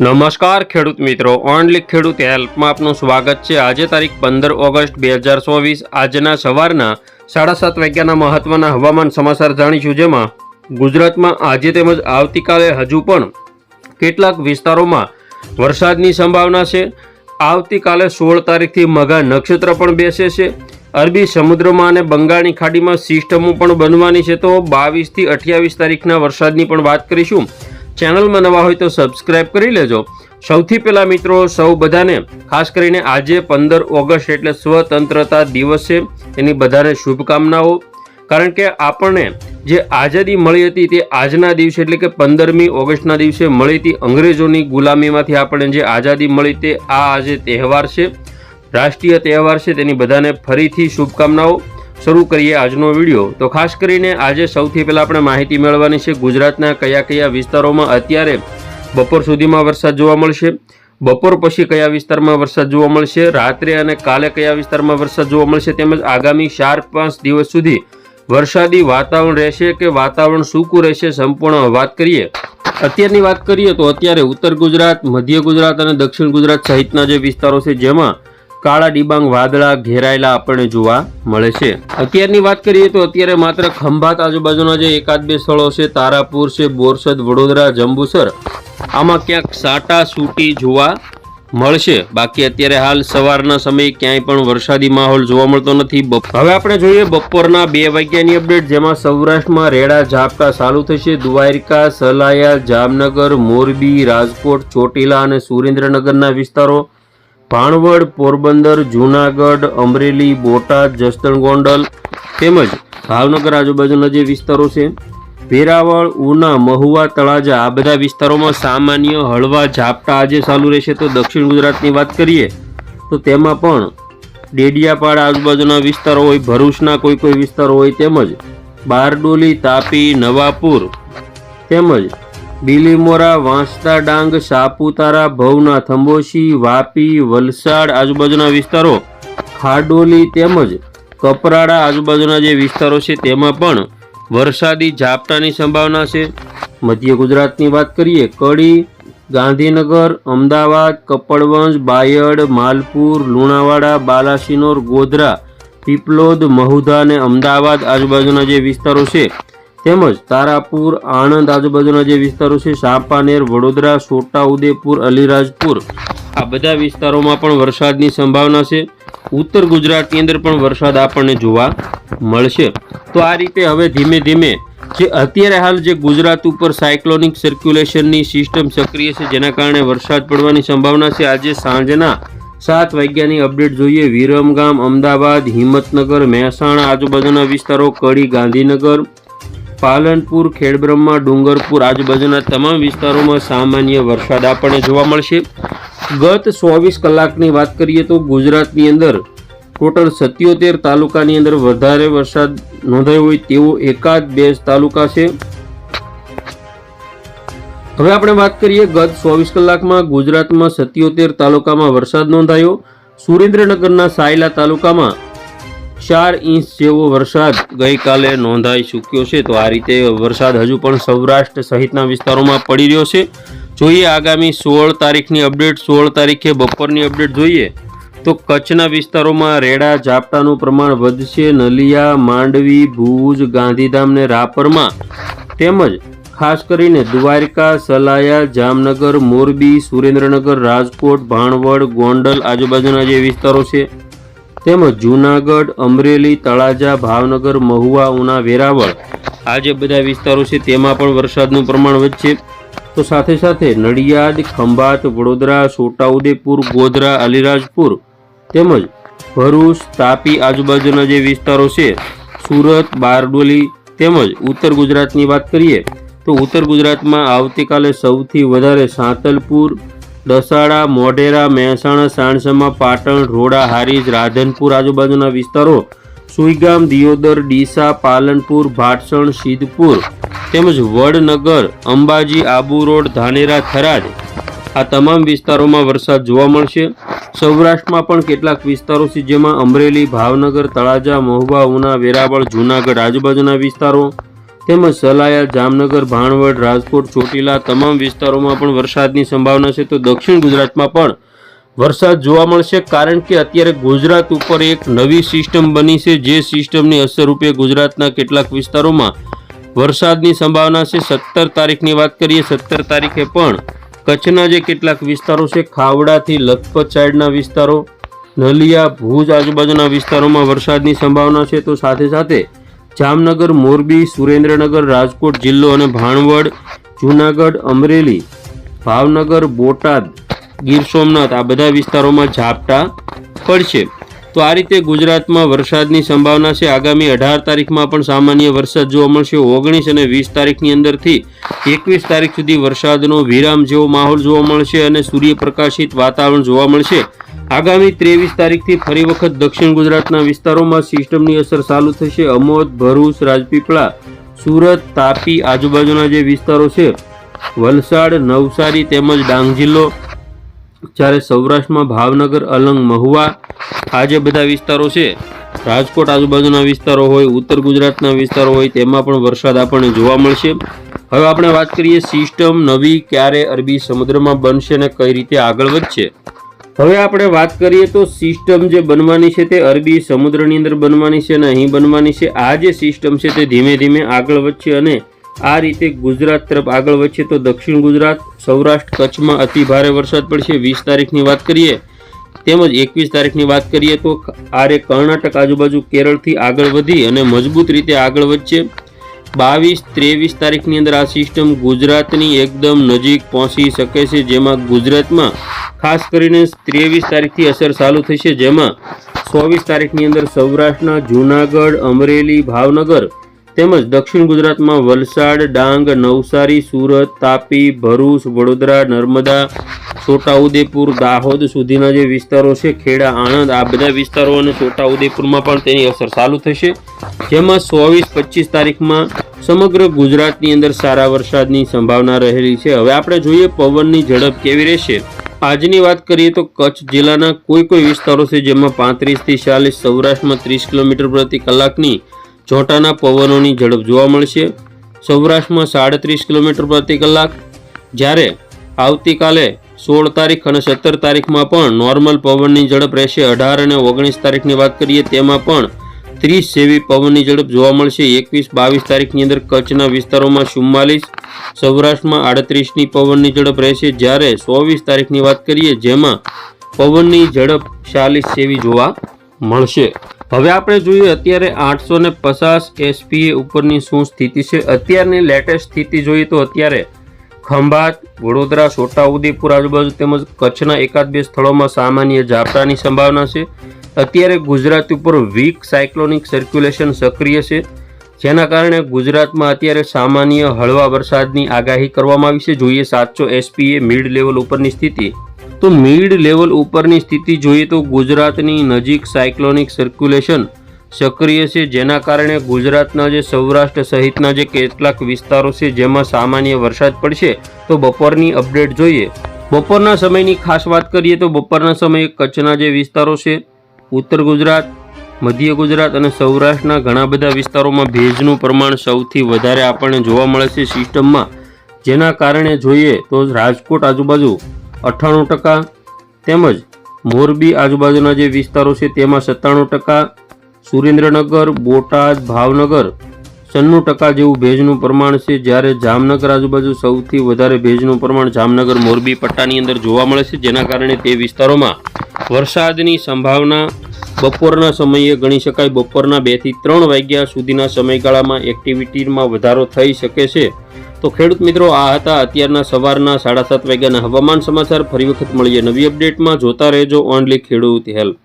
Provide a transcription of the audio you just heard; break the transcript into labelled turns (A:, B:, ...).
A: નમસ્કાર ખેડૂત મિત્રો ઓનલી ખેડૂત હેલ્પમાં આપનું સ્વાગત છે. આજે તારીખ પંદર ઓગસ્ટ બે હજાર ચોવીસ, આજના સવારના સાડા સાત વાગ્યાના મહત્વના હવામાન સમાચાર જાણીશું, જેમાં ગુજરાતમાં આજે તેમજ આવતીકાલે હજુ પણ કેટલાક વિસ્તારોમાં વરસાદની સંભાવના છે. આવતીકાલે સોળ તારીખથી મઘા નક્ષત્ર પણ બેસે છે. અરબી સમુદ્રમાં અને બંગાળની ખાડીમાં સિસ્ટમો પણ બનવાની છે. તો બાવીસથી અઠ્યાવીસ તારીખના વરસાદની પણ વાત કરીશું. ચેનલમાં નવા હોય તો સબસ્ક્રાઇબ કરી લેજો. સૌથી પહેલાં મિત્રો, સૌ બધાને ખાસ કરીને આજે પંદર ઓગસ્ટ એટલે સ્વતંત્રતા દિવસ એની બધાને શુભકામનાઓ. કારણ કે આપણને જે આઝાદી મળી હતી તે આજના દિવસે એટલે કે પંદરમી ઓગસ્ટના દિવસે મળી હતી. અંગ્રેજોની ગુલામીમાંથી આપણને જે આઝાદી મળી તે આ આજે તહેવાર છે. રાષ્ટ્રીય તહેવાર છે. તેની બધાને ફરીથી શુભકામનાઓ. શરૂ કરીએ આજનો વીડિયો. તો ખાસ કરીને આજે સૌથી પહેલાં આપણે માહિતી મેળવવાની છે ગુજરાતના કયા કયા વિસ્તારોમાં અત્યારે બપોર સુધીમાં વરસાદ જોવા મળશે, બપોર પછી કયા વિસ્તારમાં વરસાદ જોવા મળશે, રાત્રે અને કાલે કયા વિસ્તારમાં વરસાદ જોવા મળશે તેમજ આગામી ચાર પાંચ દિવસ સુધી વરસાદી વાતાવરણ રહેશે કે વાતાવરણ સૂકું રહેશે સંપૂર્ણ વાત કરીએ. અત્યારની વાત કરીએ તો અત્યારે ઉત્તર ગુજરાત, મધ્ય ગુજરાત અને દક્ષિણ ગુજરાત સહિતના જે વિસ્તારો છે જેમાં કાળા ડિબાંગ વાદળા ઘેરાયેલા આપણને જોવા મળે છે. અત્યારની વાત કરીએ તો અત્યારે માત્ર ખંભાત આજુબાજુના જે એકાદ બે સ્થળો છે, તારાપુર છે, બોરસદ, વડોદરા, જંબુસર, આમાં ક્યાંક સાટા સૂટી જોવા મળશે. બાકી અત્યારે હાલ સવારના સમયે ક્યાંય પણ વરસાદી માહોલ જોવા મળતો નથી. હવે આપણે જોઈએ બપોરના બે વાગ્યાની અપડેટ, જેમાં સૌરાષ્ટ્રમાં રેડા ઝાપટા ચાલુ થશે. દ્વારકા, સલાયા, જામનગર, મોરબી, રાજકોટ, ચોટીલા અને સુરેન્દ્રનગરના વિસ્તારો ભાણવડ, પોરબંદર, જૂનાગઢ, અમરેલી, બોટાદ, જસદણ, ગોંડલ તેમજ ભાવનગર આજુબાજુના જે વિસ્તારો છે, વેરાવળ, ઉના, મહુવા, તળાજા આ બધા વિસ્તારોમાં સામાન્ય હળવા ઝાપટા આજે ચાલુ રહેશે. તો દક્ષિણ ગુજરાતની વાત કરીએ તો તેમાં પણ ડેડિયાપાડા આજુબાજુના વિસ્તારો હોય, ભરૂચના કોઈ કોઈ વિસ્તારો હોય તેમજ બારડોલી, તાપી, નવાપુર તેમજ બિલીમોરા, વાંસદા, ડાંગ, સાપુતારા, ભવના થંબોશી વાપી, વલસાડ આજુબાજુના વિસ્તારો. ખાડોલી તેમજ કપરાડા આજુબાજુના જે વિસ્તારો છે, તેમાં પણ વરસાદી ઝાપટાની સંભાવના છે. મધ્ય ગુજરાતની વાત કરીએ, કડી, ગાંધીનગર, અમદાવાદ, કપડવંજ, બાયડ, માલપુર, લુણાવાડા, બાલાસિનોર, ગોધરા, પીપલોદ, મહુધા અને અમદાવાદ આજુબાજુના જે વિસ્તારો છે તેમજ તારાપુર, આણંદ આજુબાજુના જે વિસ્તારો છે, સાપાનેર, વડોદરા, છોટાઉદેપુર, અલીરાજપુર, આ બધા વિસ્તારોમાં પણ વરસાદની સંભાવના છે. ઉત્તર ગુજરાતની અંદર પણ વરસાદ આપણને જોવા મળશે. તો આ રીતે હવે ધીમે ધીમે જે અત્યારે હાલ જે ગુજરાત ઉપર સાયક્લોનિક સર્ક્યુલેશનની સિસ્ટમ સક્રિય છે, જેના કારણે વરસાદ પડવાની સંભાવના છે. આજે સાંજના સાત વાગ્યાની અપડેટ જોઈએ. વિરમગામ, અમદાવાદ, હિંમતનગર, મહેસાણા આજુબાજુના વિસ્તારો, કડી, ગાંધીનગર પાલનપુર, ખેડબ્રહ્મા, ડુંગરપુર આજુબાજુના તમામ વિસ્તારોમાં સામાન્ય વરસાદ આપણને જોવા મળશે. ગત ચોવીસ કલાકની વાત કરીએ તો ગુજરાતની અંદર ટોટલ સત્યોતેર તાલુકાની અંદર વધારે વરસાદ નોંધાયો હોય તેવો એકાદ બે તાલુકા છે. હવે આપણે વાત કરીએ ગત ચોવીસ કલાકમાં ગુજરાતમાં સત્યોતેર તાલુકામાં વરસાદ નોંધાયો. સુરેન્દ્રનગરના સાયલા તાલુકામાં ચાર ઇંચ જેવો વરસાદ ગઈકાલે નોંધાઈ ચૂક્યો છે. તો આ રીતે વરસાદ હજુ પણ સૌરાષ્ટ્ર સહિતના વિસ્તારોમાં પડી રહ્યો છે. જોઈએ આગામી સોળ તારીખની અપડેટ. સોળ તારીખે બપોરની અપડેટ જોઈએ તો કચ્છના વિસ્તારોમાં રેડા ઝાપટાનું પ્રમાણ વધશે. નલિયા, માંડવી, ભુજ, ગાંધીધામ ને રાપરમાં તેમજ ખાસ કરીને દ્વારકા, સલાયા, જામનગર, મોરબી, સુરેન્દ્રનગર, રાજકોટ, ભાણવડ, ગોંડલ આજુબાજુના જે વિસ્તારો છે તેમજ જૂનાગઢ, અમરેલી, તળાજા, ભાવનગર, મહુવા, ઉના, વેરાવળ આ જે બધા વિસ્તારો છે તેમાં પણ વરસાદનું પ્રમાણ વધશે. તો સાથે સાથે નડિયાદ, ખંભાત, વડોદરા, છોટાઉદેપુર, ગોધરા, અલીરાજપુર તેમજ ભરૂચ, તાપી આજુબાજુના જે વિસ્તારો છે, સુરત, બારડોલી તેમજ ઉત્તર ગુજરાતની વાત કરીએ તો ઉત્તર ગુજરાતમાં આવતીકાલે સૌથી વધારે સાંતલપુર દસાડા, મોઢેરા, મહેસાણા, સાણસમા, પાટણ, રોડા, હારીજ, રાધનપુર આજુબાજુના વિસ્તારો, સુઈગામ, દિયોદર, ડીસા, પાલનપુર, ભાટસણ, સિદ્ધપુર તેમજ વડનગર, અંબાજી, આબુ રોડ, ધાનેરા, થરાદ આ તમામ વિસ્તારોમાં વરસાદ જોવા મળશે. સૌરાષ્ટ્રમાં પણ કેટલાક વિસ્તારો છે જેમાં અમરેલી, ભાવનગર, તળાજા, મહુવા, ઉના, વેરાવળ, જૂનાગઢ આજુબાજુના વિસ્તારો તેમજ સલાયા, જામનગર, ભાણવડ, રાજકોટ, ચોટીલા તમામ વિસ્તારોમાં પણ વરસાદની સંભાવના છે. તો દક્ષિણ ગુજરાતમાં પણ વરસાદ જોવા મળશે કારણ કે અત્યારે ગુજરાત ઉપર એક નવી સિસ્ટમ બની છે. જે સિસ્ટમની અસરરૂપે ગુજરાતના કેટલાક વિસ્તારોમાં વરસાદની સંભાવના છે. સત્તર તારીખની વાત કરીએ, સત્તર તારીખે પણ કચ્છના જે કેટલાક વિસ્તારો છે, ખાવડાથી લખપત સાઈડના વિસ્તારો, નલિયા, ભુજ આજુબાજુના વિસ્તારોમાં વરસાદની સંભાવના છે. તો સાથે સાથે જામનગર, મોરબી, સુરેન્દ્રનગર, રાજકોટ જિલ્લો અને ભાણવડ, જૂનાગઢ, અમરેલી, ભાવનગર, બોટાદ, ગીર સોમનાથ આ બધા વિસ્તારોમાં ઝાપટા પડશે. તો આ રીતે ગુજરાતમાં વરસાદની સંભાવના છે. આગામી અઢાર તારીખમાં પણ સામાન્ય વરસાદ જોવા મળશે. ઓગણીસ અને વીસ તારીખની અંદરથી એકવીસ તારીખ સુધી વરસાદનો વિરામ જેવો માહોલ જોવા મળશે અને સૂર્યપ્રકાશિત વાતાવરણ જોવા મળશે. આગામી ત્રેવીસ તારીખથી ફરી વખત દક્ષિણ ગુજરાતના વિસ્તારોમાં સિસ્ટમની અસર ચાલુ થશે. અમોદ, ભરૂચ, રાજપીપળા, સુરત, તાપી, આજુબાજુના જે વિસ્તારો છે, વલસાડ, નવસારી તેમજ ડાંગ જિલ્લો, જ્યારે સૌરાષ્ટ્રમાં ભાવનગર, અલંગ, મહુવા, આ જે બધા વિસ્તારો છે, રાજકોટ આજુબાજુના વિસ્તારો હોય, ઉત્તર ગુજરાતના વિસ્તારો હોય, તેમાં પણ વરસાદ આપણને જોવા મળશે. હવે આપણે વાત કરીએ સિસ્ટમ નવી ક્યારે અરબી સમુદ્રમાં બનશે અને કઈ રીતે આગળ વધશે. હવે આપણે વાત કરીએ તો સિસ્ટમ જે બનવાની છે તે અરબી સમુદ્રની અંદર બનવાની છે અને અહીં બનવાની છે. આ જે સિસ્ટમ છે તે ધીમે ધીમે આગળ વધશે અને આ રીતે ગુજરાત તરફ આગળ વધશે તો દક્ષિણ ગુજરાત, સૌરાષ્ટ્ર કચ્છમાં અતિ ભારે વરસાદ પડશે. વીસ તારીખની વાત કરીએ, તેમજ એકવીસ તારીખની વાત કરીએ તો આરે કર્ણાટક આજુબાજુ કેરળથી આગળ વધી અને મજબૂત રીતે આગળ વધશે. બાવીસ ત્રેવીસ તારીખની અંદર આ સિસ્ટમ ગુજરાતની એકદમ નજીક પહોંચી શકે છે, જેમાં ગુજરાતમાં ખાસ કરીને ત્રેવીસ તારીખથી અસર ચાલુ થશે જેમાં ચોવીસ તારીખની અંદર સૌરાષ્ટ્રના જૂનાગઢ, અમરેલી, ભાવનગર તેમજ દક્ષિણ ગુજરાતમાં વલસાડ, ડાંગ, નવસારી, સુરત, તાપી, ભરૂચ, વડોદરા, નર્મદા છોટાઉદેપુર, દાહોદ સુધીના જે વિસ્તારો છે, ખેડા, આણંદ, આ બધા વિસ્તારો અને છોટાઉદેપુરમાં પણ તેની અસર ચાલુ થશે. જેમાં ચોવીસ, પચીસ તારીખમાં સમગ્ર ગુજરાતની અંદર સારા વરસાદની સંભાવના રહેલી છે. હવે આપણે જોઈએ પવનની ઝડપ કેવી રહેશે. આજની વાત કરીએ તો કચ્છ જિલ્લાના કોઈ કોઈ વિસ્તારો છે, જેમાં પાંત્રીસથી ચાલીસ, સૌરાષ્ટ્રમાં ત્રીસ કિલોમીટર પ્રતિ કલાકની ચોટાના પવનોની ઝડપ જોવા મળશે. સૌરાષ્ટ્રમાં સાડત્રીસ કિલોમીટર પ્રતિ કલાક. જ્યારે આવતીકાલે સોળ તારીખ અને સત્તર તારીખમાં પણ નોર્મલ પવનની ઝડપ રહેશે. અઢાર અને ઓગણીસ તારીખની વાત કરીએ, તેમાં પણ ત્રીસ જેવી પવનની ઝડપ જોવા મળશે. એકવીસ, બાવીસ તારીખની અંદર કચ્છના વિસ્તારોમાં ચુમ્માલીસ, સૌરાષ્ટ્રમાં આડત્રીસની પવનની ઝડપ રહેશે. જ્યારે ચોવીસ તારીખની વાત કરીએ, જેમાં પવનની ઝડપ ચાલીસ જેવી જોવા મળશે. હવે આપણે જોઈએ, અત્યારે આઠસો ને પચાસ એસપીએ ઉપરની શું સ્થિતિ છે? અત્યારની લેટેસ્ટ સ્થિતિ જોઈએ તો અત્યારે ખંભાત, વડોદરા છોટાઉદેપુર આજુબાજુ તેમજ કચ્છના એકાદ બે સ્થળોમાં સામાન્ય ઝાપટાની સંભાવના છે. અત્યારે ગુજરાત ઉપર વીક સાયક્લોનિક સર્ક્યુલેશન સક્રિય છે. જેના કારણે ગુજરાતમાં અત્યારે સામાન્ય હળવા વરસાદની આગાહી કરવામાં આવી છે. જોઈએ સાતસો એસપીએ મિડ લેવલ ઉપરની સ્થિતિ. તો મિડ લેવલ ઉપરની સ્થિતિ જોઈએ તો ગુજરાતની નજીક સાયક્લોનિક સર્ક્યુલેશન સક્રિય છે, જેના કારણે ગુજરાતના જે સૌરાષ્ટ્ર સહિતના જે કેટલાક વિસ્તારો છે, જેમાં સામાન્ય વરસાદ પડશે, તો બપોરની અપડેટ જોઈએ. બપોરના સમયની ખાસ વાત કરીએ તો બપોરના સમયે કચ્છના જે વિસ્તારો છે, ઉત્તર ગુજરાત, મધ્ય ગુજરાત અને સૌરાષ્ટ્રના ઘણા બધા વિસ્તારોમાં ભેજનું પ્રમાણ સૌથી વધારે આપણને જોવા મળે છે સિસ્ટમમાં. જેના કારણે જોઈએ તો રાજકોટ આજુબાજુ અઠ્ઠાણું ટકા તેમજ મોરબી આજુબાજુના જે વિસ્તારો છે, તેમાં સત્તાણું ટકા સુરેન્દ્રનગર, બોટાદ, ભાવનગર છન્નું ટકા જેવું ભેજનું પ્રમાણ છે. જ્યારે જામનગર આજુબાજુ સૌથી વધારે ભેજનું પ્રમાણ જામનગર, મોરબી, પટ્ટાની અંદર જોવા મળે છે. જેના કારણે તે વિસ્તારોમાં વરસાદની સંભાવના બપોરના સમયે ગણી શકાય. બપોરના બેથી ત્રણ વાગ્યા સુધીના સમયગાળામાં એક્ટિવિટીમાં વધારો થઈ શકે છે. તો ખેડૂત મિત્રો, આ હતા અત્યારના સવારના સાડા સાત વાગ્યાના હવામાન સમાચાર. ફરી વખત મળીએ નવી અપડેટમાં. જોતા રહેજો ઓનલી ખેડૂત હેલ્પ.